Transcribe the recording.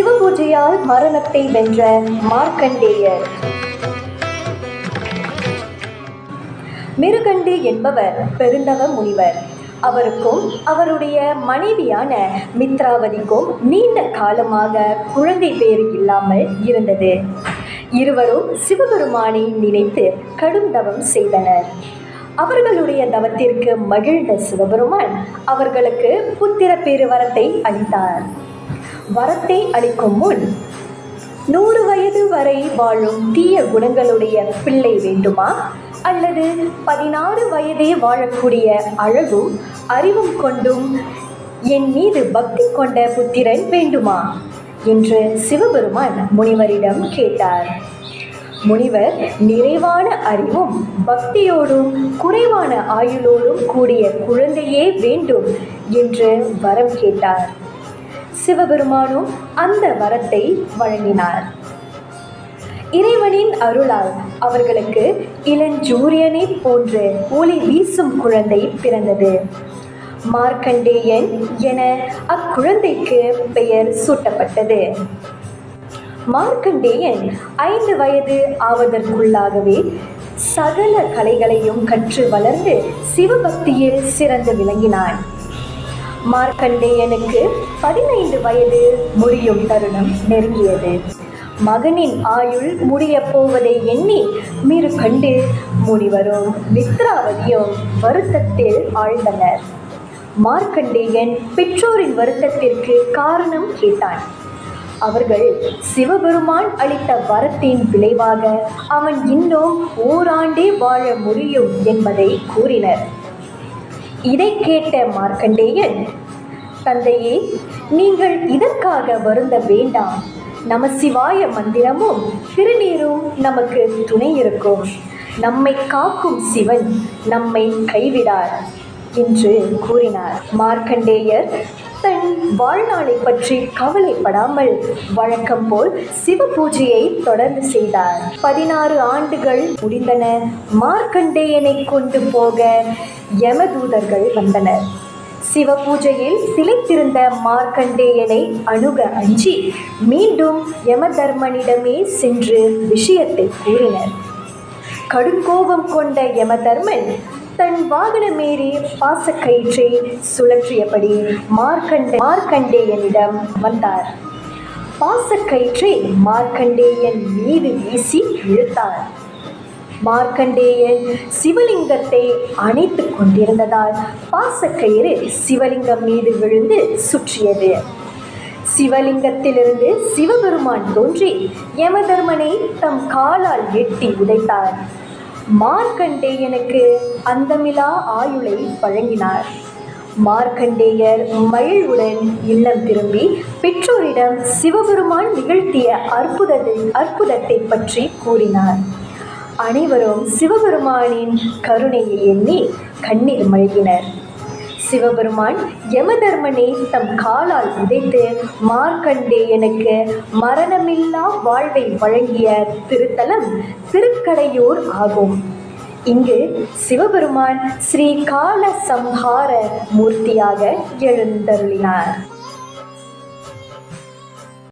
சிவபூஜையால் மரணத்தை வென்ற மார்க்கண்டேயர். மிருகண்டி என்பவர் பெருந்தவ முனிவர். அவருக்கும் அவருடைய மனைவியான மித்ராவதிக்கும் நீண்ட காலமாக குழந்தை பேறு இல்லாமல் இருந்தது. இருவரும் சிவபெருமானை நினைத்து கடும் தவம் செய்தனர். அவர்களுடைய தவத்திற்கு மகிழ்ந்த சிவபெருமான் அவர்களுக்கு புத்திர பேருவரத்தை அளித்தார். வரத்தை அளிக்கும் முன் நூறு வயது வரை வாழும் தீய குணங்களுடைய பிள்ளை வேண்டுமா? அல்லது பதினாறு வயதே வாழக்கூடிய அழகும் அறிவும் கொண்டும் என் மீது பக்தி கொண்ட புத்திரன் வேண்டுமா? என்று சிவபெருமான் முனிவரிடம் கேட்டார். முனிவர் நிறைவான அறிவும் பக்தியோடும் குறைவான ஆயுளோடும் கூடிய குழந்தையே வேண்டும் என்று வரம் கேட்டார். சிவபெருமானும் அந்த வரத்தை வழங்கினார். இறைவனின் அருளால் அவர்களுக்கு இளஞ்சூரியனை போன்று ஒளி வீசும் குழந்தை பிறந்தது. மார்க்கண்டேயன் என அக்குழந்தைக்கு பெயர் சூட்டப்பட்டது. மார்க்கண்டேயன் ஐந்து வயது ஆவதற்குள்ளாகவே சகல கலைகளையும் கற்று வளர்ந்து சிவபக்தியில் சிறந்து விளங்கினான். மார்க்கண்டேயனுக்கு பதினைந்து வயது முடியும் தருணம் நெருங்கியது. மகனின் ஆயுள் முடிய போவதை எண்ணி மீறு கண்டு முனிவரும் மித்ராவதியும் வருத்தத்தில் ஆழ்ந்தனர். மார்க்கண்டேயன் பெற்றோரின் வருத்தத்திற்கு காரணம் கேட்டான். அவர்கள் சிவபெருமான் அளித்த வரத்தின் விளைவாக அவன் இன்னும் ஓராண்டே வாழ முடியும் என்பதை கூறினர். இதை கேட்ட மார்க்கண்டேயன் தந்தையே நீங்கள் இதற்காக வருந்த வேண்டாம். நமசிவாய மந்திரமும் திருநீரும் நமக்கு துணை இருக்கும். நம்மை காக்கும் சிவன் நம்மை கைவிடார் என்று கூறினார். மார்க்கண்டேயர் தன் வாழ்நாளை பற்றி கவலைப்படாமல் வழக்கம் போல் சிவ பூஜையை தொடர்ந்து செய்தார். பதினாறு ஆண்டுகள் முடிந்தன. மார்க்கண்டேயனை கொண்டு போக யமதூதர்கள் வந்தனர். சிவ பூஜையில் சிலைத்திருந்த மார்க்கண்டேயனை அணுக அஞ்சி மீண்டும் யமதர்மனிடமே சென்று விஷயத்தை கூறினர். கடுங்கோபம் கொண்ட யமதர்மன் தன் வாகனமேறி பாசக்கயிற்றை சுழற்றியபடி மார்க்கண்ட மார்க்கண்டேயனிடம் வந்தார். பாசக்கயிற்றை மார்க்கண்டேயன் மீது வீசி இழுத்தார். மார்க்கண்டேயன் சிவலிங்கத்தை அணைத்து கொண்டிருந்ததால் பாசக்கயிறு சிவலிங்கம் மீது விழுந்து சுற்றியது. சிவலிங்கத்திலிருந்து சிவபெருமான் தோன்றி யமதர்மனை தம் காலால் எட்டி உதைத்தார். மார்க்கண்டேயனுக்கு அந்தமிலா ஆயுளை வழங்கினார். மார்க்கண்டேயர் மயிழ்வுடன் இல்லம் திரும்பி பெற்றோரிடம் சிவபெருமான் நிகழ்த்திய அற்புதத்தை அற்புதத்தை பற்றி கூறினார். அனைவரும் சிவபெருமானின் கருணையை எண்ணி கண்ணீர் மல்கினர் சிவபெருமான் யமதர்மனை தம் காலால் உதைத்து மார்க்கண்டேயனுக்கு மரணமில்லா வாழ்வை வழங்கிய திருத்தலம் திருக்கடையூர் ஆகும். இங்கு சிவபெருமான் ஸ்ரீ கால சம்ஹார மூர்த்தியாக எழுந்தருளினார்.